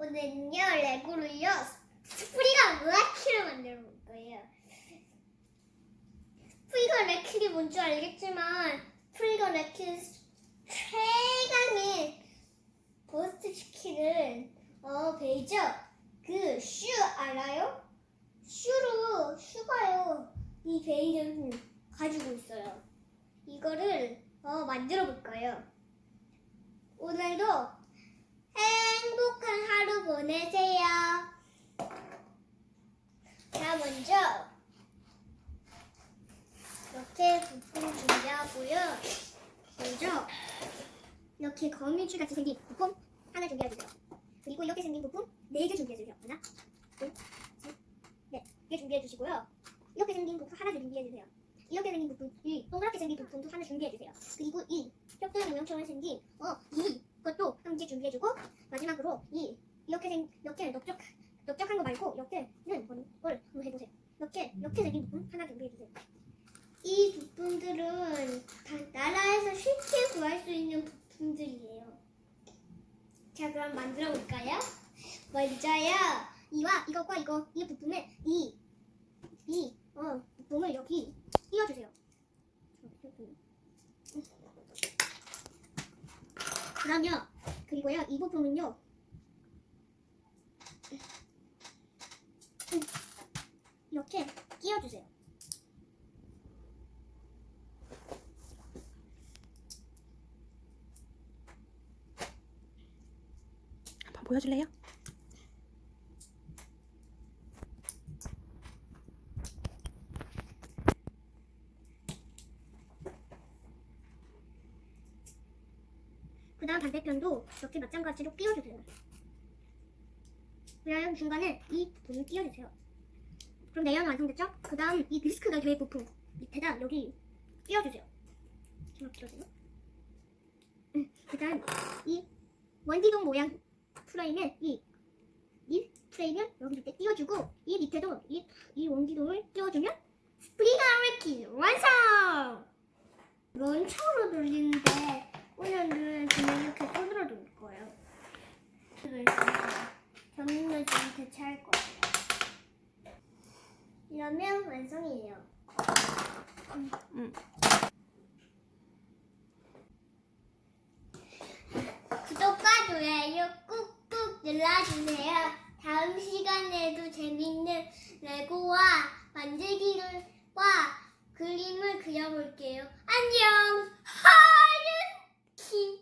오늘은요 레고로요 스프리가 레키를 만들어 볼 거예요. 스프리가 레키이 뭔지 알겠지만 스프리가 레키 최강의 버스트 치킨은 어 베이저 그슈 알아요? 슈로 슈가요 이 베이저는 가지고 있어요. 이거를 어 만들어 볼 거예요. 오늘도 행복한 하루 보내세요. 자, 먼저 이렇게 부품 준비하고요. 먼저 이렇게 거미줄 같이 생긴 부품 하나 준비해주세요. 그리고 이렇게 생긴 부품 네 개 준비해주세요. 하나, 둘, 셋, 넷. 개 준비해주시고요. 이렇게 생긴 부품 하나 준비해주세요. 이렇게 생긴 부품, 이 동그랗게 생긴 부품도 하나 준비해주세요. 그리고 이 뼈대 모양처럼 생긴 어, 이 것도 함께 준비해주고 마지막으로 이 이렇게 생 이렇게 넓적 넓적한 거 말고 이렇게는 걸 한번 해보세요. 이렇게 이렇게 생긴 부분 하나 준비해주세요. 이 부품들은 다 나라에서 쉽게 구할 수 있는 부품들이에요. 자 그럼 만들어 볼까요? 먼저요 이와 이것과 이거 이 부품을 이이 어, 부품을 여기 띄워주세요. 그러면 그리고요 이 부품은요 이렇게 끼워주세요. 한번 보여줄래요? 그 다음 반대편도 이렇게 마찬가지로 끼워주세요. 그다음 중간에 이 부분을 끼워주세요. 그럼 내연 완성됐죠? 그 다음 이 디스크가 될 부품 밑에다 여기 끼워주세요. 이렇게 끼워주세요. 음, 그 다음 이 원기둥 모양 프레임에 이, 이 프레임을 여기 밑에 띄워주고 이 밑에도 이, 이 원기둥을 띄워주면 스프링 아메키 완성! 런처로 돌리는데 오늘은 그냥 이렇게 손으로 돌릴 거예요. 전문을 좀 대체할 거예요. 이러면 완성이에요. 응. 구독과 좋아요 꾹꾹 눌러주세요. 다음 시간에도 재밌는 레고와 만들기와 그림을 그려볼게요. 안녕! Пока!